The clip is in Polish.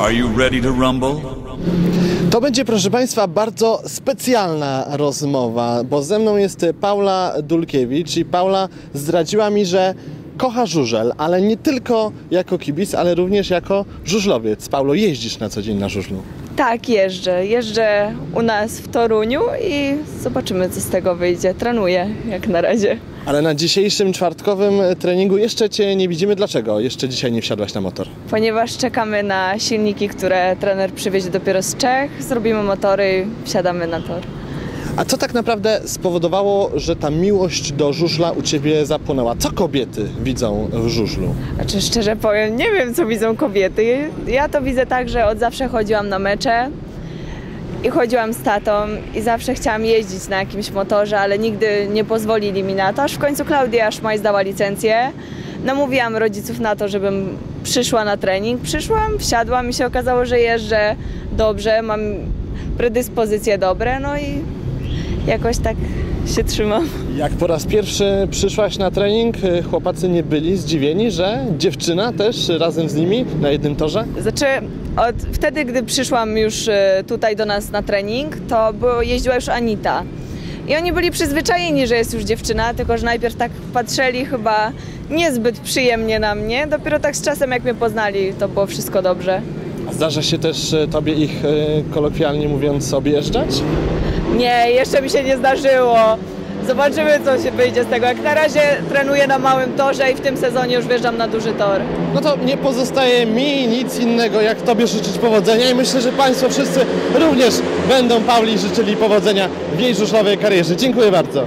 Are you ready to rumble? To będzie, proszę Państwa, bardzo specjalna rozmowa, bo ze mną jest Paula Dulkiewicz i Paula zdradziła mi, że kocha żużel, ale nie tylko jako kibic, ale również jako żużlowiec. Paulo, jeździsz na co dzień na żużlu. Tak, jeżdżę. Jeżdżę u nas w Toruniu i zobaczymy, co z tego wyjdzie. Trenuję jak na razie. Ale na dzisiejszym czwartkowym treningu jeszcze Cię nie widzimy. Dlaczego jeszcze dzisiaj nie wsiadłaś na motor? Ponieważ czekamy na silniki, które trener przywiezie dopiero z Czech, zrobimy motory i wsiadamy na tor. A co tak naprawdę spowodowało, że ta miłość do żużla u Ciebie zapłonęła? Co kobiety widzą w żużlu? Znaczy szczerze powiem, nie wiem co widzą kobiety. Ja to widzę tak, że od zawsze chodziłam na mecze i chodziłam z tatą i zawsze chciałam jeździć na jakimś motorze, ale nigdy nie pozwolili mi na to, aż w końcu Klaudia Szmaj zdała licencję. Namówiłam rodziców na to, żebym przyszła na trening. Przyszłam, wsiadłam i się okazało, że jeżdżę dobrze, mam predyspozycje dobre, no i jakoś tak się trzymam. Jak po raz pierwszy przyszłaś na trening, y, chłopacy nie byli zdziwieni, że dziewczyna też razem z nimi na jednym torze? Znaczy, od wtedy, gdy przyszłam już e, tutaj do nas na trening, to było, jeździła już Anita. I oni byli przyzwyczajeni, że jest już dziewczyna, tylko że najpierw tak patrzyli chyba niezbyt przyjemnie na mnie. Dopiero tak z czasem, jak mnie poznali, to było wszystko dobrze. A Zdarza się też y, tobie ich y, kolokwialnie mówiąc objeżdżać? Nie, jeszcze mi się nie zdarzyło. Zobaczymy, co się wyjdzie z tego. Jak na razie trenuję na małym torze i w tym sezonie już wjeżdżam na duży tor. No to nie pozostaje mi nic innego, jak Tobie życzyć powodzenia i myślę, że Państwo wszyscy również będą Pauli życzyli powodzenia w jej żużlowej karierze. Dziękuję bardzo.